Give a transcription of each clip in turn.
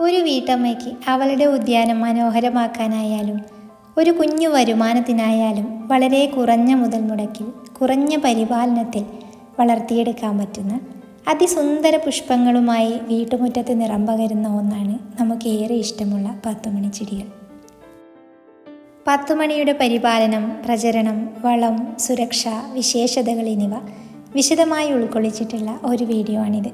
ഒരു വീട്ടമ്മയ്ക്ക് അവളുടെ ഉദ്യാനം മനോഹരമാക്കാനായാലും ഒരു കുഞ്ഞു വരുമാനത്തിനായാലും വളരെ കുറഞ്ഞ മുതൽ മുടക്കിൽ കുറഞ്ഞ പരിപാലനത്തിൽ വളർത്തിയെടുക്കാൻ പറ്റുന്ന അതിസുന്ദര പുഷ്പങ്ങളുമായി വീട്ടുമുറ്റത്ത് നിറം പകരുന്ന ഒന്നാണ് നമുക്ക് ഏറെ ഇഷ്ടമുള്ള പത്തുമണി ചെടികൾ. പത്തുമണിയുടെ പരിപാലനം പ്രചരണം വളം സുരക്ഷ വിശേഷതകൾ എന്നിവ വിശദമായി ഉൾക്കൊള്ളിച്ചിട്ടുള്ള ഒരു വീഡിയോ ആണിത്.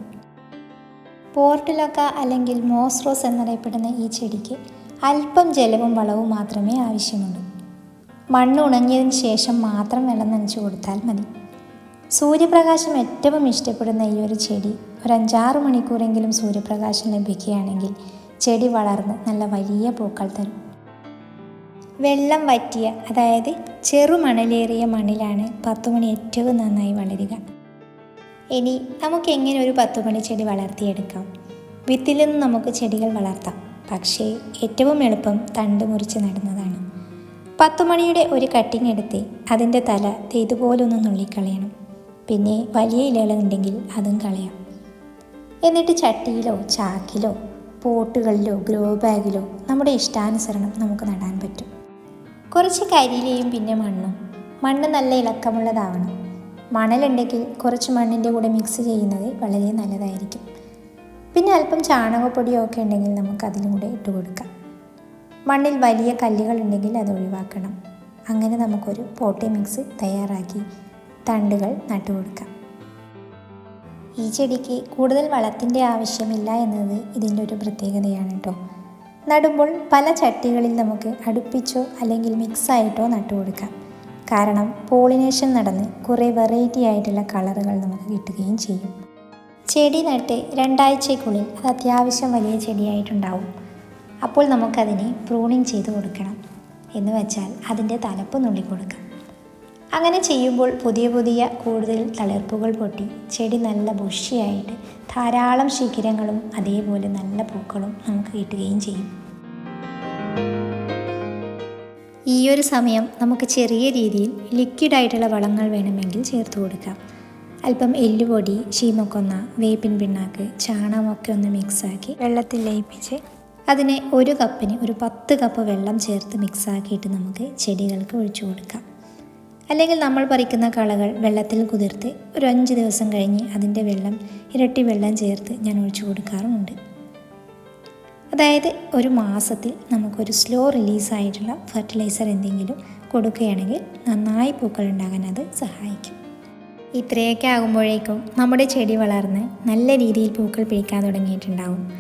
പോർട്ടിലൊക്ക അല്ലെങ്കിൽ മോസ്റോസ് എന്നറിയപ്പെടുന്ന ഈ ചെടിക്ക് അല്പം ജലവും വളവും മാത്രമേ ആവശ്യമുള്ളൂ. മണ്ണ് ഉണങ്ങിയതിന് ശേഷം മാത്രം വെള്ളം നനച്ചു കൊടുത്താൽ മതി. സൂര്യപ്രകാശം ഏറ്റവും ഇഷ്ടപ്പെടുന്ന ഈ ഒരു ചെടി ഒരു അഞ്ചാറ് മണിക്കൂറെങ്കിലും സൂര്യപ്രകാശം ലഭിക്കുകയാണെങ്കിൽ ചെടി വളർന്ന് നല്ല വലിയ പൂക്കൾ തരും. വെള്ളം വറ്റിയ അതായത് ചെറുമണലേറിയ മണ്ണിലാണ് പത്തുമണി ഏറ്റവും നന്നായി വളരുക. ഇനി നമുക്ക് എങ്ങനെ ഒരു പത്തുമണി ചെടി വളർത്തിയെടുക്കാം? വിത്തിൽ നിന്ന് നമുക്ക് ചെടികൾ വളർത്താം. പക്ഷേ ഏറ്റവും എളുപ്പം തണ്ട് മുറിച്ച് നടുന്നതാണ്. പത്തുമണിയുടെ ഒരു കട്ടിങ് എടുത്ത് അതിന്റെ തല ഇതുപോലൊന്ന് നുള്ളിക്കളയണം. പിന്നെ വലിയ ഇലകളുണ്ടെങ്കിൽ അതും കളയാം. എന്നിട്ട് ചട്ടിയിലോ ചാക്കിലോ പോട്ടുകളിലോ ഗ്രോ ബാഗിലോ നമ്മുടെ ഇഷ്ടാനുസരണം നമുക്ക് നടാൻ പറ്റും. കുറച്ച് കരിയിലയും പിന്നെ മണ്ണും. മണ്ണ് നല്ല ഇളക്കമുള്ളതാവണം. മണലുണ്ടെങ്കിൽ കുറച്ച് മണ്ണിന്റെ കൂടെ മിക്സ് ചെയ്യുന്നത് വളരെ നല്ലതായിരിക്കും. പിന്നെ അല്പം ചാണകപ്പൊടിയോ ഒക്കെ ഉണ്ടെങ്കിൽ നമുക്ക് അതിലും കൂടെ ഇട്ട് കൊടുക്കാം. മണ്ണിൽ വലിയ കല്ലുകൾ ഉണ്ടെങ്കിൽ അത് ഒഴിവാക്കണം. അങ്ങനെ നമുക്കൊരു പോട്ടി മിക്സ് തയ്യാറാക്കി തണ്ടുകൾ നട്ടുകൊടുക്കാം ഈ ചെടിക്ക് കൂടുതൽ വളത്തിന്റെ ആവശ്യമില്ല എന്നത് ഇതിന്റെ ഒരു പ്രത്യേകതയാണ് കേട്ടോ നടുമ്പോൾ പല ചട്ടികളിൽ നമുക്ക് അടുപ്പിച്ചോ അല്ലെങ്കിൽ മിക്സായിട്ടോ നട്ടുകൊടുക്കാം. കാരണം പോളിനേഷൻ നടന്ന് കുറേ വെറൈറ്റി ആയിട്ടുള്ള കളറുകൾ നമുക്ക് കിട്ടുകയും ചെയ്യും. ചെടി നട്ട് രണ്ടാഴ്ചയ്ക്കുള്ളിൽ അത് അത്യാവശ്യം വലിയ ചെടിയായിട്ടുണ്ടാവും. അപ്പോൾ നമുക്കതിനെ പ്രൂണിങ് ചെയ്ത് കൊടുക്കണം. എന്ന് വെച്ചാൽ അതിന്റെ തലപ്പ് നുള്ളി കൊടുക്കാം അങ്ങനെ ചെയ്യുമ്പോൾ പുതിയ പുതിയ കൂടുതൽ തളിർപ്പുകൾ പൊട്ടി. ചെടി നല്ല ബുഷിയായിട്ട് ധാരാളം ശിഖിരങ്ങളും അതേപോലെ നല്ല പൂക്കളും നമുക്ക് കിട്ടുകയും ചെയ്യും. ഈ ഒരു സമയം നമുക്ക് ചെറിയ രീതിയിൽ ലിക്വിഡായിട്ടുള്ള വളങ്ങൾ വേണമെങ്കിൽ ചേർത്ത് കൊടുക്കാം. അല്പം എല്ലുപൊടി ചീമക്കൊന്ന വേപ്പിൻ പിണ്ണാക്ക് ചാണകമൊക്കെ ഒന്ന് മിക്സാക്കി വെള്ളത്തിൽ ലയിപ്പിച്ച് അതിനെ ഒരു കപ്പിന് ഒരു പത്ത് കപ്പ് വെള്ളം ചേർത്ത് മിക്സാക്കിയിട്ട് നമുക്ക് ചെടികൾക്ക് ഒഴിച്ചു കൊടുക്കാം. അല്ലെങ്കിൽ നമ്മൾ പറിക്കുന്ന കളകൾ വെള്ളത്തിൽ കുതിർത്ത് ഒരു അഞ്ച് ദിവസം കഴിഞ്ഞ് അതിന്റെ വെള്ളം ഇരട്ടി വെള്ളം ചേർത്ത് ഞാൻ ഒഴിച്ചു കൊടുക്കാറുമുണ്ട്. അതായത് ഒരു മാസത്തിൽ നമുക്കൊരു സ്ലോ റിലീസായിട്ടുള്ള ഫെർട്ടിലൈസർ എന്തെങ്കിലും കൊടുക്കുകയാണെങ്കിൽ നന്നായി പൂക്കൾ ഉണ്ടാകാൻ അത് സഹായിക്കും. ഇത്രയൊക്കെ ആകുമ്പോഴേക്കും നമ്മുടെ ചെടി വളർന്ന് നല്ല രീതിയിൽ പൂക്കൾ പിടിക്കാൻ തുടങ്ങിയിട്ടുണ്ടാകും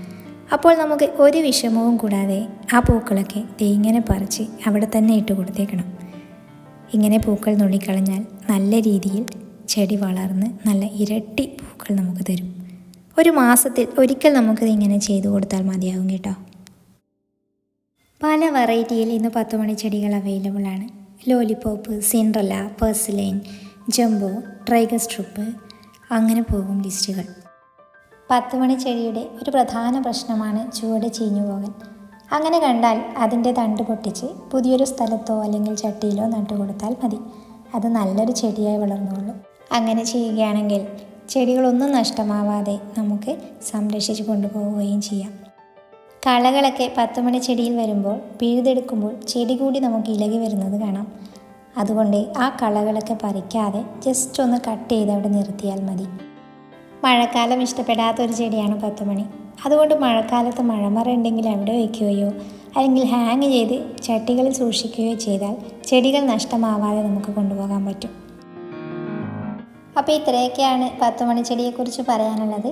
അപ്പോൾ നമുക്ക് ഒരു വിഷമവും കൂടാതെ ആ പൂക്കളൊക്കെ തേങ്ങനെ പറിച്ച് അവിടെ തന്നെ ഇട്ട് കൊടുത്തേക്കണം. ഇങ്ങനെ പൂക്കൾ നുള്ളിക്കളഞ്ഞാൽ നല്ല രീതിയിൽ ചെടി വളർന്ന് നല്ല ഇരട്ടി പൂക്കൾ നമുക്ക് തരും. ഒരു മാസത്തിൽ ഒരിക്കൽ നമുക്കിത് ഇങ്ങനെ ചെയ്തു കൊടുത്താൽ മതിയാകും കേട്ടോ. പല വെറൈറ്റിയിൽ ഇന്ന് പത്ത് മണി ചെടികൾ അവൈലബിൾ ആണ്. Lollipop cinderella porcelain jumbo tiger stripe അങ്ങനെ പോകും ലിസ്റ്റുകൾ പത്ത് മണി ചെടിയുടെ ഒരു പ്രധാന പ്രശ്നമാണ് ചുവട് ചീഞ്ഞു പോകൽ അങ്ങനെ കണ്ടാൽ അതിന്റെ തണ്ട് പൊട്ടിച്ച് പുതിയൊരു സ്ഥലത്തോ അല്ലെങ്കിൽ ചട്ടിയിലോ നട്ടുകൊടുത്താൽ മതി. അത് നല്ലൊരു ചെടിയായി വളർന്നുള്ളൂ അങ്ങനെ ചെയ്യുകയാണെങ്കിൽ ചെടികളൊന്നും നഷ്ടമാവാതെ നമുക്ക് സംരക്ഷിച്ച് കൊണ്ടുപോവുകയും ചെയ്യാം. കളകളൊക്കെ പത്തുമണി ചെടിയിൽ വരുമ്പോൾ പിഴുതെടുക്കുമ്പോൾ ചെടി കൂടി നമുക്ക് ഇലകി വരുന്നത് കാണാം. അതുകൊണ്ട് ആ കളകളൊക്കെ പറിക്കാതെ ജസ്റ്റ് ഒന്ന് കട്ട് ചെയ്ത് അവിടെ നിർത്തിയാൽ മതി. മഴക്കാലം ഇഷ്ടപ്പെടാത്ത ഒരു ചെടിയാണ് പത്തുമണി. അതുകൊണ്ട് മഴക്കാലത്ത് മഴമറ ഉണ്ടെങ്കിൽ അവിടെ വയ്ക്കുകയോ അല്ലെങ്കിൽ ഹാങ് ചെയ്ത് ചട്ടികളിൽ സൂക്ഷിക്കുകയോ ചെയ്താൽ ചെടികൾ നഷ്ടമാവാതെ നമുക്ക് കൊണ്ടുപോകാൻ പറ്റും. അപ്പോൾ ഇത്രയൊക്കെയാണ് പത്തുമണി ചെടിയെക്കുറിച്ച് പറയാനുള്ളത്.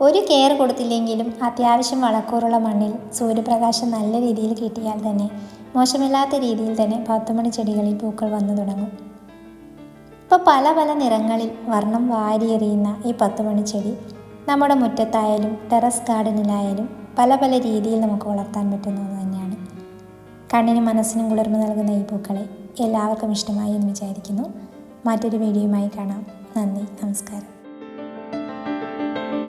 ഒരു കെയർ കൊടുത്തില്ലെങ്കിലും അത്യാവശ്യം വളക്കൂറുള്ള മണ്ണിൽ സൂര്യപ്രകാശം നല്ല രീതിയിൽ കിട്ടിയാൽ തന്നെ മോശമില്ലാത്ത രീതിയിൽ തന്നെ പത്തുമണി ചെടികളിൽ പൂക്കൾ വന്നു തുടങ്ങും. ഇപ്പോൾ പല പല നിറങ്ങളിൽ വർണം വാരിയെറിയുന്ന ഈ പത്തുമണി ചെടി നമ്മുടെ മുറ്റത്തായാലും ടെറസ് ഗാർഡനിലായാലും പല പല രീതിയിൽ നമുക്ക് വളർത്താൻ പറ്റുന്ന ഒന്ന് തന്നെയാണ്. കണ്ണിനും മനസ്സിനും കുളിർമ നൽകുന്ന ഈ പൂക്കളെ എല്ലാവർക്കും ഇഷ്ടമായി എന്ന് വിചാരിക്കുന്നു. മറ്റൊരു വീഡിയോയുമായി കാണാം. നന്ദി നമസ്കാരം.